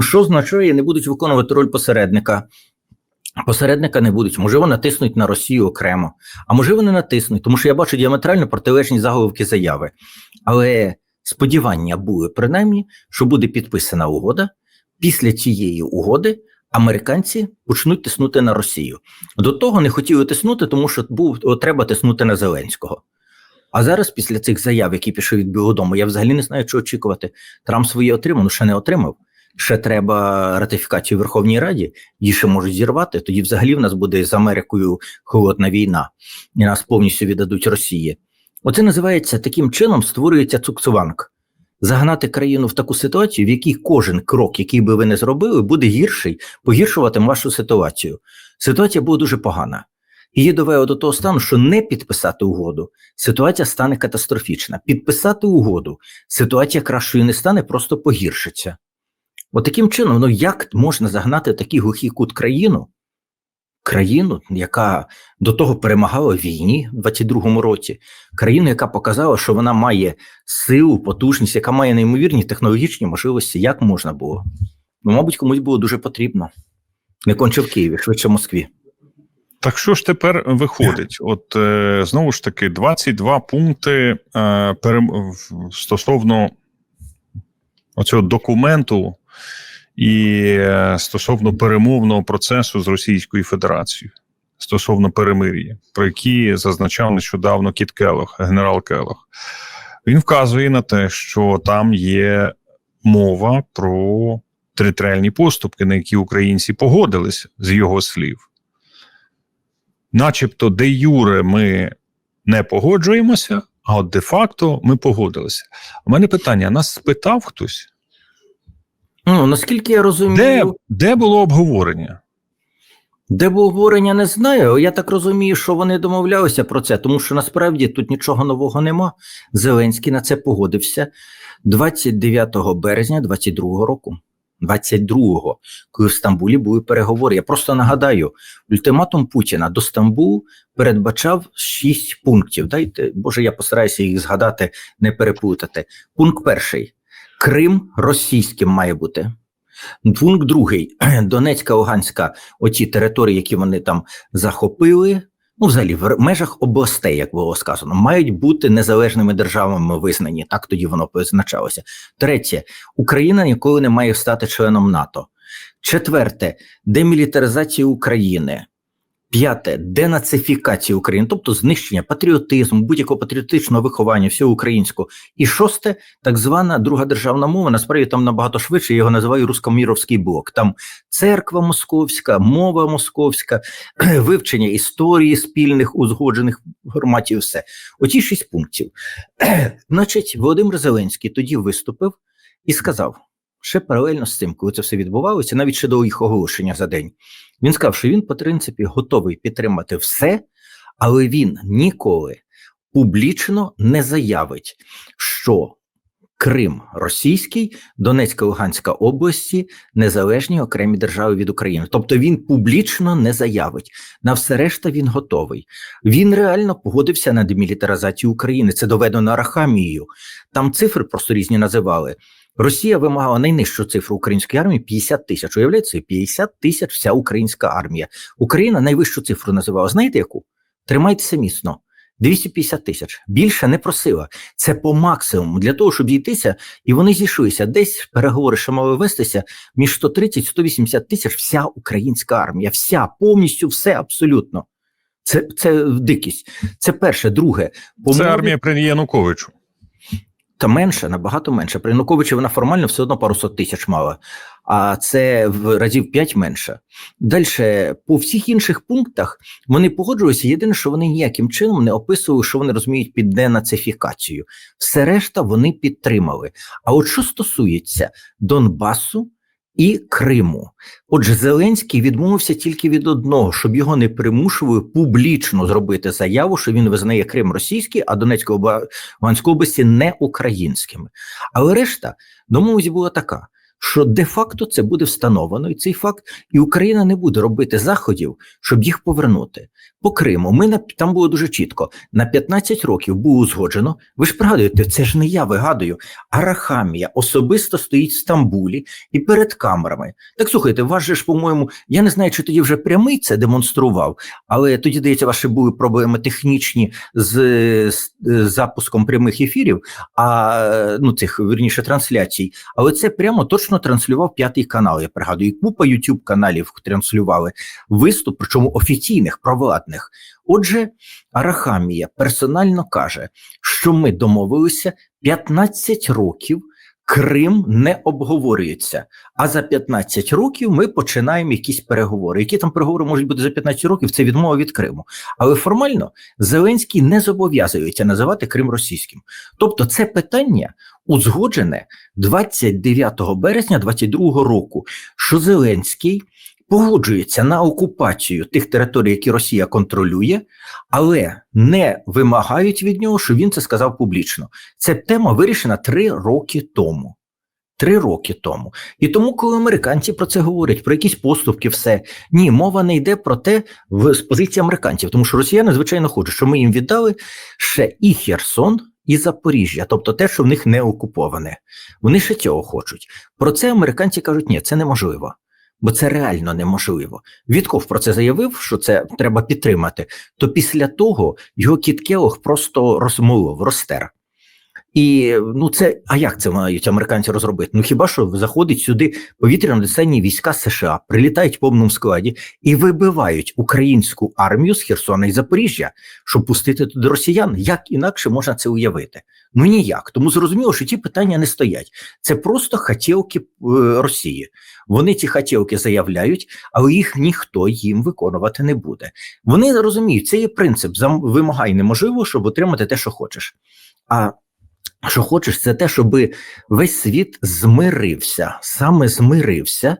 Що означає, не будуть виконувати роль посередника. Посередника не будуть, можливо, натиснуть на Росію окремо, а можливо, не натиснуть, тому що я бачу діаметрально протилежні заголовки заяви. Але сподівання були принаймні, що буде підписана угода. Після цієї угоди американці почнуть тиснути на Росію. До того не хотіли тиснути, тому що був треба тиснути на Зеленського. А зараз, після цих заяв, які пішли від Білого Дому, я взагалі не знаю, що очікувати. Трамп своє отримав, ну ще не отримав. Ще треба ратифікацію Верховній Раді, її ще можуть зірвати. Тоді взагалі в нас буде з Америкою холодна війна, і нас повністю віддадуть Росії. Оце називається таким чином створюється цукцуванг. Загнати країну в таку ситуацію, в якій кожен крок, який би ви не зробили, буде гірший, погіршуватиме вашу ситуацію. Ситуація буде дуже погана. Її довело до того стану, що не підписати угоду, ситуація стане катастрофічна. Підписати угоду, ситуація кращою не стане, просто погіршиться. От чином, ну як можна загнати такий глухий кут країну, країну, яка до того перемагала в війні в 22-му році, країну, яка показала, що вона має силу, потужність, яка має неймовірні технологічні можливості, як можна було? Ну, мабуть, комусь було дуже потрібно. Не конче в Києві, швидше в Москві. Так що ж тепер виходить? От е, знову ж таки, 22 пункти е, перем... стосовно оцього документу і е, стосовно перемовного процесу з Російською Федерацією стосовно перемир'я, про які зазначав нещодавно Кіт Келох, генерал Келох. Він вказує на те, що там є мова про територіальні поступки, на які українці погодились з його слів начебто де юре ми не погоджуємося, а от де-факто ми погодилися. У мене питання: нас спитав хтось, Ну, наскільки я розумію, де, де було обговорення? Де було обговорення, не знаю. Я так розумію, що вони домовлялися про це, тому що насправді тут нічого нового нема. Зеленський на це погодився 29 березня 22 року. 22-го, коли в Стамбулі були переговори. Я просто нагадаю, ультиматум Путіна до Стамбулу передбачав шість пунктів. Дайте, Боже, я постараюся їх згадати, не переплутати. Пункт перший: Крим російським має бути. Пункт другий: Донецька, Луганська, оці території, які вони там захопили. Ну, взагалі, в межах областей, як було сказано, мають бути незалежними державами визнані. Так тоді воно позначалося. Третє, Україна ніколи не має стати членом НАТО. Четверте демілітаризація України. П'яте денацифікація України, тобто знищення патріотизму, будь-якого патріотичного виховання, всього українського. І шосте, так звана друга державна мова. Насправді там набагато швидше. Я його називаю рускоміровський блок. Там церква московська, мова московська, вивчення історії спільних узгоджених форматів. Все оті шість пунктів. Значить, Володимир Зеленський тоді виступив і сказав. Ще паралельно з цим, коли це все відбувалося, навіть ще до їх оголошення за день, він сказав, що він, по принципі, готовий підтримати все, але він ніколи публічно не заявить, що Крим російський, Донецька Луганська області незалежні окремі держави від України. Тобто він публічно не заявить. На все решта він готовий. Він реально погодився на демілітаризацію України. Це доведено Арахамією. Там цифри просто різні називали. Росія вимагала найнижчу цифру української армії 50 тисяч. Уявляється, 50 тисяч вся українська армія. Україна найвищу цифру називала. Знаєте яку? Тримайтеся міцно. 250 тисяч. Більше не просила. Це по максимуму для того, щоб дійтися, і вони зійшлися. Десь переговори, що мали вестися між 130-180 тисяч. Вся українська армія, вся повністю, все абсолютно. Це, це дикість. Це перше, друге. по Це мові- армія при Януковичу. Та менше, набагато менше. При Януковичі вона формально все одно пару сот тисяч мала, а це в разів 5 менше. Далі, по всіх інших пунктах вони погоджуються. Єдине, що вони ніяким чином не описували, що вони розуміють під денацифікацію. Все решта вони підтримали. А от що стосується Донбасу і Криму, отже, Зеленський відмовився тільки від одного, щоб його не примушували публічно зробити заяву, що він визнає Крим російський, а Донецьку Луганську області не українськими. Але решта домовленість була така: що де-факто це буде встановлено, і цей факт, і Україна не буде робити заходів, щоб їх повернути. По Криму ми на там було дуже чітко. На 15 років було узгоджено. Ви ж пригадуєте, це ж не я вигадую. Арахамія особисто стоїть в Стамбулі і перед камерами. Так слухайте, ваш же ж, по-моєму, я не знаю, чи тоді вже прямий це демонстрував, але тоді, здається, ваші були проблеми технічні з, з, з запуском прямих ефірів, а ну цих вірніше трансляцій. Але це прямо точно транслював п'ятий канал. Я пригадую, і купа youtube каналів транслювали виступ, причому офіційних, провладних. Отже, Арахамія персонально каже, що ми домовилися 15 років. Крим не обговорюється. А за 15 років ми починаємо якісь переговори. Які там переговори можуть бути за 15 років? Це відмова від Криму. Але формально Зеленський не зобов'язується називати Крим російським. Тобто, це питання узгоджене 29 березня 22 року, що Зеленський погоджується на окупацію тих територій, які Росія контролює, але не вимагають від нього, що він це сказав публічно. Ця тема вирішена три роки тому. Три роки тому. І тому, коли американці про це говорять, про якісь поступки, все ні, мова не йде про те в з позиції американців, тому що росіяни звичайно хочуть, що ми їм віддали ще і Херсон, і Запоріжжя, тобто те, що в них не окуповане. Вони ще цього хочуть. Про це американці кажуть, ні, це неможливо. Бо це реально неможливо. Вітков про це заявив, що це треба підтримати. То після того його кіт Келох просто розмовив, розтер. І ну це а як це мають американці розробити? Ну хіба що заходить сюди повітряно-десантні війська США, прилітають в повному складі і вибивають українську армію з Херсона і Запоріжжя, щоб пустити туди росіян? Як інакше можна це уявити? Ну ніяк. Тому зрозуміло, що ті питання не стоять. Це просто хотілки е, Росії. Вони ці хотілки заявляють, але їх ніхто їм виконувати не буде. Вони розуміють, це є принцип вимагай неможливо, щоб отримати те, що хочеш. А що хочеш, це те, щоб весь світ змирився, саме змирився.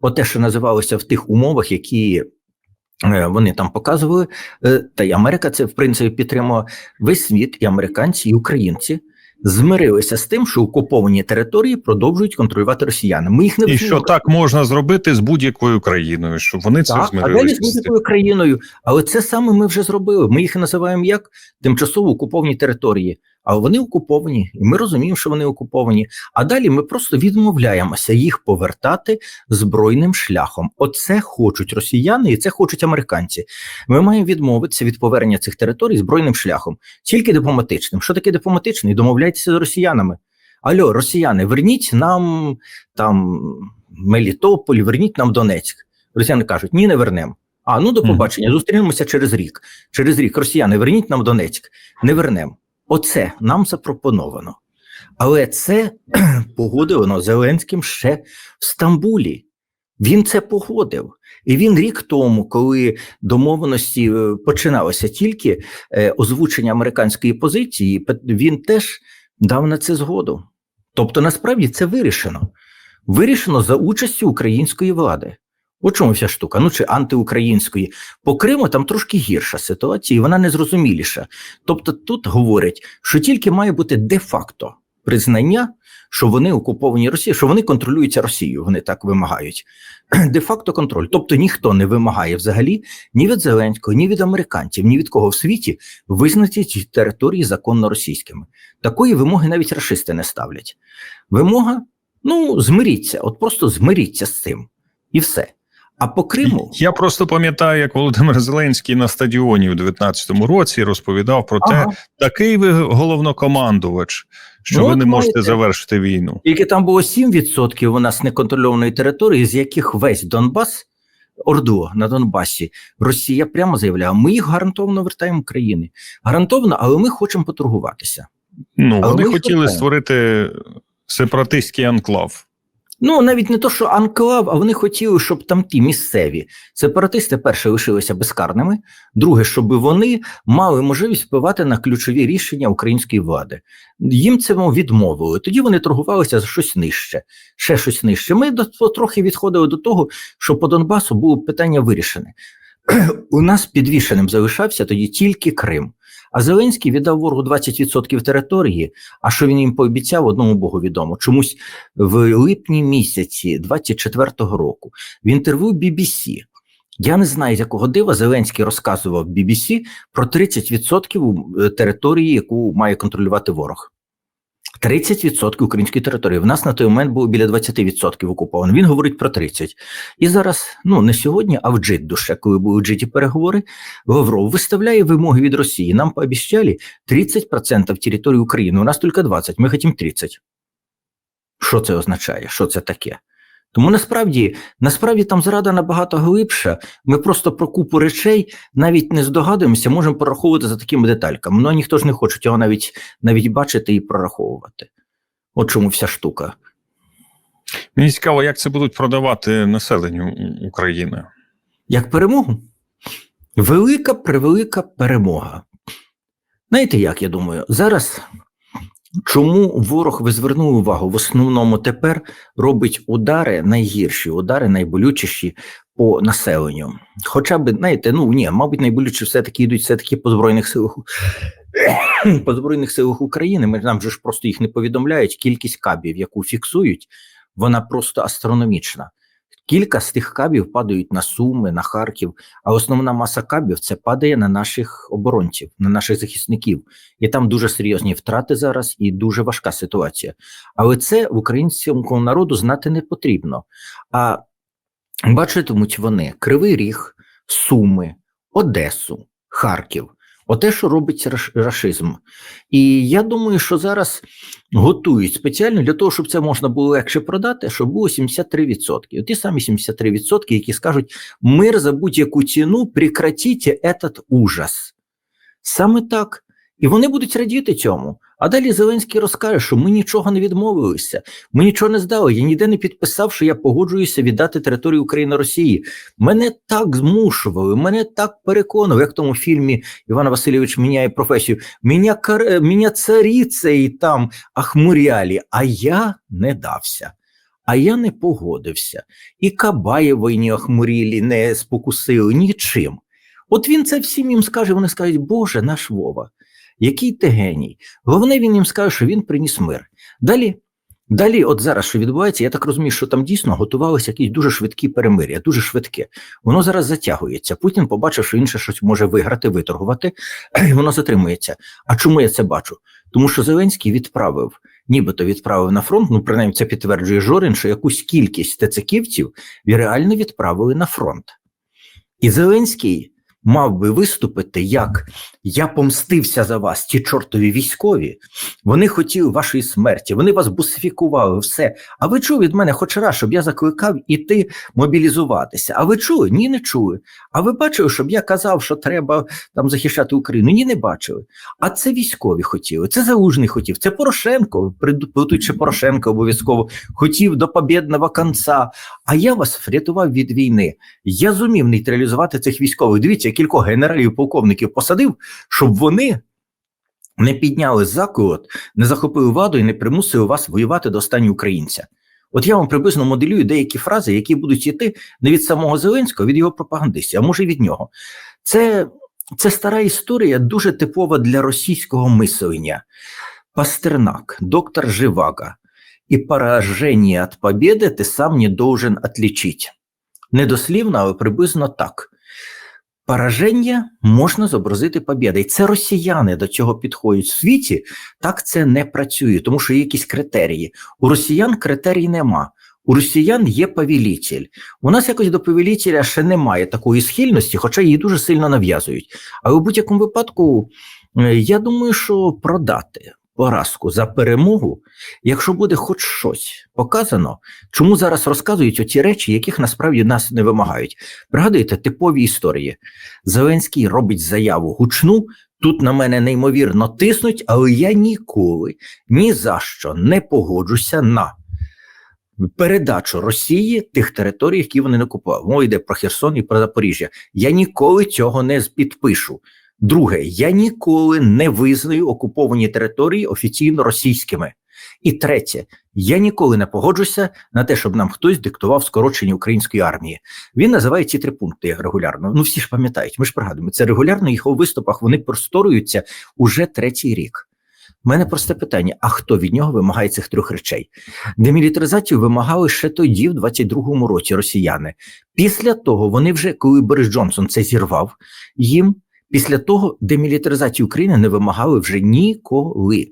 Оте, що називалося в тих умовах, які е, вони там показували, е, та й Америка це в принципі підтримала. Весь світ, і американці, і українці змирилися з тим, що окуповані території продовжують контролювати росіяни. Ми їх не І що так можна зробити з будь-якою країною, щоб вони це Так, а далі з будь-якою країною. Але це саме ми вже зробили. Ми їх називаємо як тимчасово окуповані території. Але вони окуповані, і ми розуміємо, що вони окуповані. А далі ми просто відмовляємося їх повертати збройним шляхом. Оце хочуть росіяни, і це хочуть американці. Ми маємо відмовитися від повернення цих територій збройним шляхом, тільки дипломатичним. Що таке дипломатичний? Домовляйтеся з росіянами. Альо, росіяни, верніть нам там Мелітополь, верніть нам Донецьк. Росіяни кажуть, ні, не вернемо. А ну до побачення, зустрінемося через рік. Через рік росіяни, верніть нам Донецьк, не вернемо. Оце нам запропоновано. Але це погодило Зеленським ще в Стамбулі. Він це погодив. І він рік тому, коли домовленості е, починалося тільки е, озвучення американської позиції, він теж дав на це згоду. Тобто, насправді це вирішено. Вирішено за участю української влади. У чому вся штука? Ну чи антиукраїнської. По Криму там трошки гірша ситуація, і вона незрозуміліша. Тобто тут говорять, що тільки має бути де-факто признання, що вони окуповані Росією, що вони контролюються Росією, вони так вимагають. Де-факто контроль. Тобто ніхто не вимагає взагалі ні від Зеленського, ні від американців, ні від кого в світі визнати ці території законно російськими. Такої вимоги навіть рашисти не ставлять. Вимога ну змиріться, от просто змиріться з цим, і все. А по Криму Я просто пам'ятаю, як Володимир Зеленський на стадіоні у 19-му році розповідав про те, такий ви головнокомандувач, що Ну, ви не можете завершити війну. Тільки там було 7% у нас неконтрольованої території, з яких весь Донбас, Орду на Донбасі, Росія прямо заявляла, ми їх гарантовано вертаємо України. Гарантовано, але ми хочемо поторгуватися. Ну Але вони хотіли вертаємо. створити сепаратистський анклав. Ну, навіть не то, що анклав, а вони хотіли, щоб там ті місцеві сепаратисти, перше, лишилися безкарними, друге, щоб вони мали можливість впливати на ключові рішення української влади. Їм це відмовили. Тоді вони торгувалися за щось нижче, ще щось нижче. Ми до, трохи відходили до того, що по Донбасу було питання вирішене. У нас підвішеним залишався тоді тільки Крим. А Зеленський віддав ворогу 20% території. А що він їм пообіцяв, одному Богу відомо. Чомусь в липні місяці 24-го року в інтерв'ю BBC я не знаю, з якого дива Зеленський розказував BBC про 30% території, яку має контролювати ворог. 30% української території. В нас на той момент було біля 20% окуповано. Він говорить про 30%. І зараз, ну не сьогодні, а в Джидду ще, коли були в Джиді переговори, Лавров виставляє вимоги від Росії. Нам пообіцяли 30% території України. У нас тільки 20%, ми хочемо 30%. Що це означає? Що це таке? Тому насправді, насправді там зрада набагато глибша. Ми просто про купу речей навіть не здогадуємося, можемо пораховувати за такими детальками. Ну ніхто ж не хоче його навіть навіть бачити і прораховувати. От чому вся штука. Мені цікаво, як це будуть продавати населенню України. Як перемогу? Велика превелика перемога. Знаєте, як я думаю, зараз чому ворог ви звернули увагу? В основному тепер робить удари найгірші, удари найболючіші по населенню. Хоча б, знаєте, ну ні, мабуть, найболючі все-таки йдуть все-таки по Збройних силах по Збройних силах України. Ми нам же ж просто їх не повідомляють. Кількість кабів, яку фіксують, вона просто астрономічна. Кілька з тих кабів падають на Суми, на Харків, а основна маса кабів це падає на наших оборонців, на наших захисників. І там дуже серйозні втрати зараз і дуже важка ситуація. Але це українському народу знати не потрібно. А бачитимуть вони Кривий Ріг, Суми, Одесу, Харків. Оте, що робить раш- рашизм. І я думаю, що зараз готують спеціально для того, щоб це можна було легше продати, щоб було 73%. Ті самі 73%, які скажуть: мир за будь-яку ціну, прекратіть этот ужас. Саме так. І вони будуть радіти цьому. А далі Зеленський розкаже, що ми нічого не відмовилися, ми нічого не здали. Я ніде не підписав, що я погоджуюся віддати територію України Росії. Мене так змушували, мене так переконували, як в тому фільмі Іван Васильович міняє професію. Мене, кар... мене царицею там ахмуряли, а я не дався. А я не погодився. І Кабаєвої ні охмурілі не спокусили нічим. От він це всім їм скаже, вони скажуть, Боже, наш Вова, який ти геній. Головне, він їм скаже, що він приніс мир. Далі, далі, от зараз, що відбувається, я так розумію, що там дійсно готувалися якісь дуже швидкі перемир'я, дуже швидке. Воно зараз затягується. Путін побачив, що інше щось може виграти, виторгувати, і воно затримується. А чому я це бачу? Тому що Зеленський відправив, нібито відправив на фронт, ну принаймні це підтверджує Жорин, що якусь кількість тециківців реально відправили на фронт. І Зеленський мав би виступити як я помстився за вас, ті чортові військові. Вони хотіли вашої смерті, вони вас бусифікували, все. А ви чули від мене хоч раз, щоб я закликав іти мобілізуватися? А ви чули? Ні, не чули. А ви бачили, щоб я казав, що треба там захищати Україну? Ні, не бачили. А це військові хотіли, це Залужний хотів, це Порошенко, ще Порошенко обов'язково хотів до побєдного кінця. А я вас врятував від війни. Я зумів нейтралізувати цих військових. Дивіться, я кількох генералів, полковників посадив, щоб вони не підняли заколот, не захопили владу і не примусили вас воювати до останнього українця. От я вам приблизно моделюю деякі фрази, які будуть йти не від самого Зеленського, а від його пропагандистів, а може і від нього. Це, це стара історія, дуже типова для російського мислення. Пастернак, доктор Живаго. И поражение от победы ты сам не должен отличить. Недослівно, але приблизно так. Пораження можна зобразити побєдою. І це росіяни до цього підходять в світі. Так це не працює, тому що є якісь критерії. У росіян критерій нема. У росіян є повелитель. У нас якось до повелителя ще немає такої схильності, хоча її дуже сильно нав'язують. Але у будь-якому випадку, е, я думаю, що продати поразку за перемогу, якщо буде хоч щось показано, чому зараз розказують оті речі, яких насправді нас не вимагають. Пригадуєте типові історії. Зеленський робить заяву гучну. Тут на мене неймовірно тиснуть, але я ніколи ні за що не погоджуся на передачу Росії тих територій, які вони не купували. Мова йде про Херсон і про Запоріжжя. Я ніколи цього не підпишу. Друге, я ніколи не визнаю окуповані території офіційно російськими. І третє, я ніколи не погоджуся на те, щоб нам хтось диктував скорочення української армії. Він називає ці три пункти регулярно. Ну всі ж пам'ятають, ми ж пригадуємо, це регулярно їх у виступах вони просторуються уже третій рік. У мене просте питання: а хто від нього вимагає цих трьох речей? Демілітаризацію вимагали ще тоді, в 22-му році, росіяни. Після того вони вже, коли Борис Джонсон це зірвав, їм після того демілітаризацію України не вимагали вже ніколи.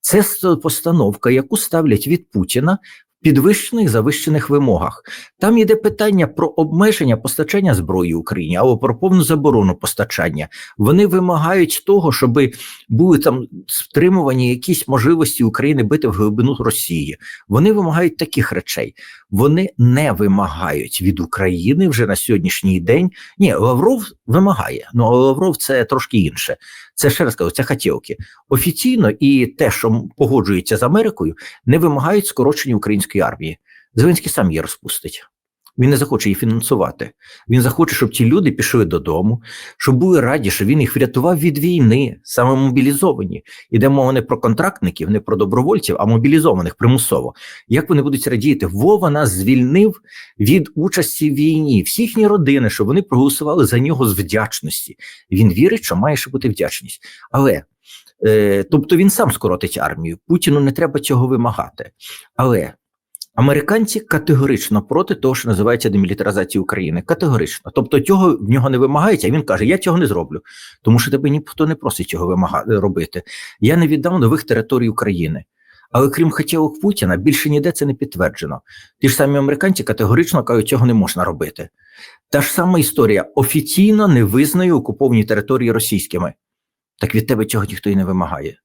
Це постановка, яку ставлять від Путіна підвищених завищених вимогах. Там йде питання про обмеження постачання зброї Україні або про повну заборону постачання. Вони вимагають того, щоб були там стримувані якісь можливості України бити в глибину Росії. Вони вимагають таких речей. Вони не вимагають від України вже на сьогоднішній день. Ні, Лавров вимагає, ну але Лавров це трошки інше. Це ще раз кажу, це хотілки. Офіційно і те, що погоджується з Америкою, не вимагають скорочення української армії. Зеленський сам її розпустить. Він не захоче її фінансувати. Він захоче, щоб ці люди пішли додому, щоб були раді, що він їх врятував від війни, саме мобілізовані. Іде мова не про контрактників, не про добровольців, а мобілізованих примусово. Як вони будуть радіти? Вова нас звільнив від участі в війні, всі їхні родини, щоб вони проголосували за нього з вдячності. Він вірить, що має ще бути вдячність. Але е, тобто він сам скоротить армію. Путіну не треба цього вимагати. Але американці категорично проти того, що називається демілітаризація України. Категорично. Тобто, цього в нього не вимагається, він каже: Я цього не зроблю, тому що тебе ніхто не просить цього вимага... робити. Я не віддам нових територій України. Але крім хотілок Путіна, більше ніде це не підтверджено. Ті ж самі американці категорично кажуть, цього не можна робити. Та ж сама історія офіційно не визнає окуповані території російськими. Так від тебе цього ніхто і не вимагає.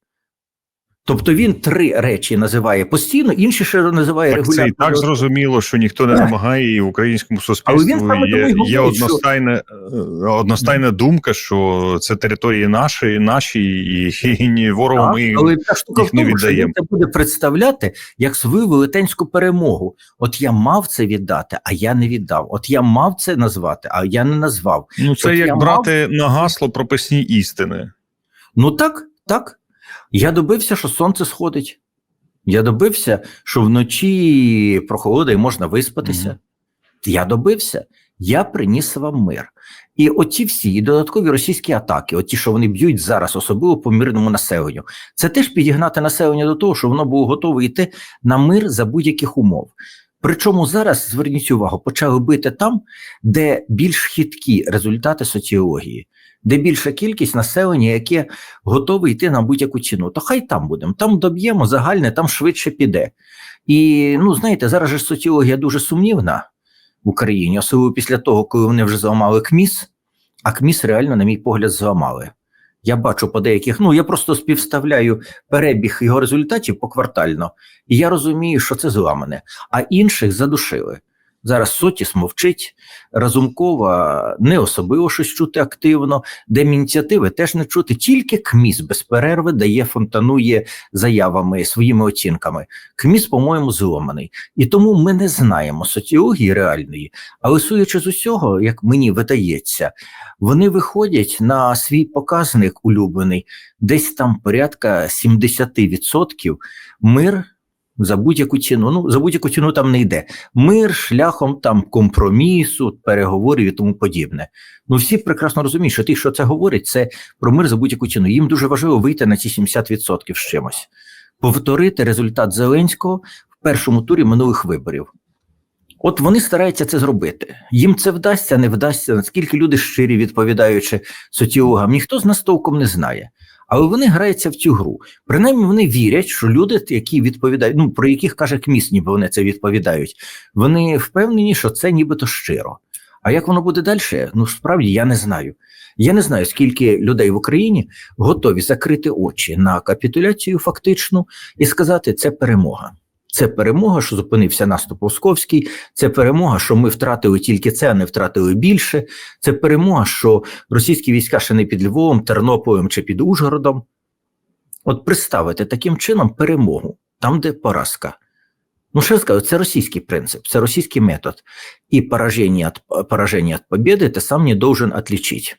Тобто він три речі називає постійно, інші ще називає Так це і так зрозуміло, що ніхто не Так. вимагає, і в українському й є, є говорить, що- одностайна, е, одностайна думка, що це території наші, наші, і, і ні ворогу Так, ми але та штука в їх не тому, що він віддаємо. це буде представляти як свою велетенську перемогу. От я мав це віддати, а я не віддав. От я мав це назвати, а я не назвав. Ну, це От як мав- брати на гасло прописні істини. Ну так, так. Я добився, що сонце сходить. Я добився, що вночі прохолода і можна виспатися. Мгм. Я добився. Я приніс вам мир. І оці всі і додаткові російські атаки, оті, що вони б'ють зараз, особливо по мирному населенню, це теж підігнати населення до того, що воно було готове йти на мир за будь-яких умов. Причому зараз зверніть увагу, почали бити там, де більш хиткі результати соціології, де більша кількість населення, яке готове йти на будь-яку ціну. То хай там будемо, там доб'ємо загальне, там швидше піде. І ну знаєте, зараз же соціологія дуже сумнівна в Україні, особливо після того, коли вони вже зламали КМІС, а КМІС реально, на мій погляд, зламали. Я бачу по деяких, ну я просто співставляю перебіг його результатів поквартально, і я розумію, що це зламане, а інших задушили. Зараз Сотіс мовчить, Разумкова не особливо щось чути активно, демініціативи теж не чути, тільки КМІС без перерви дає, фонтанує заявами, своїми оцінками. КМІС, по-моєму, зломаний. І тому ми не знаємо соціології реальної, але судячи з усього, як мені видається, вони виходять на свій показник улюблений, десь там порядка 70% мир за будь-яку ціну. Ну, за будь-яку ціну там не йде. Мир шляхом там компромісу, переговорів і тому подібне. Ну всі прекрасно розуміють, що ті, що це говорять, це про мир за будь-яку ціну. Їм дуже важливо вийти на ці 70% з чимось, повторити результат Зеленського в першому турі минулих виборів. От вони стараються це зробити. Їм це вдасться, не вдасться. Наскільки люди щирі, відповідаючи соціологам, ніхто з нас толком не знає. Але вони граються в цю гру. Принаймні вони вірять, що люди, які відповідають, ну про яких каже КМІС, ніби вони це відповідають, вони впевнені, що це нібито щиро. А як воно буде далі? Ну справді я не знаю. Я не знаю, скільки людей в Україні готові закрити очі на капітуляцію фактичну і сказати, це перемога. Це перемога, що зупинився наступ Московський, це перемога, що ми втратили тільки це, а не втратили більше. Це перемога, що російські війська ще не під Львовом, Тернополем чи під Ужгородом. От представити таким чином перемогу, там, де поразка. Ну, я скажу, це російський принцип, це російський метод. І пораження от, пораження от победы ты сам не должен отличить.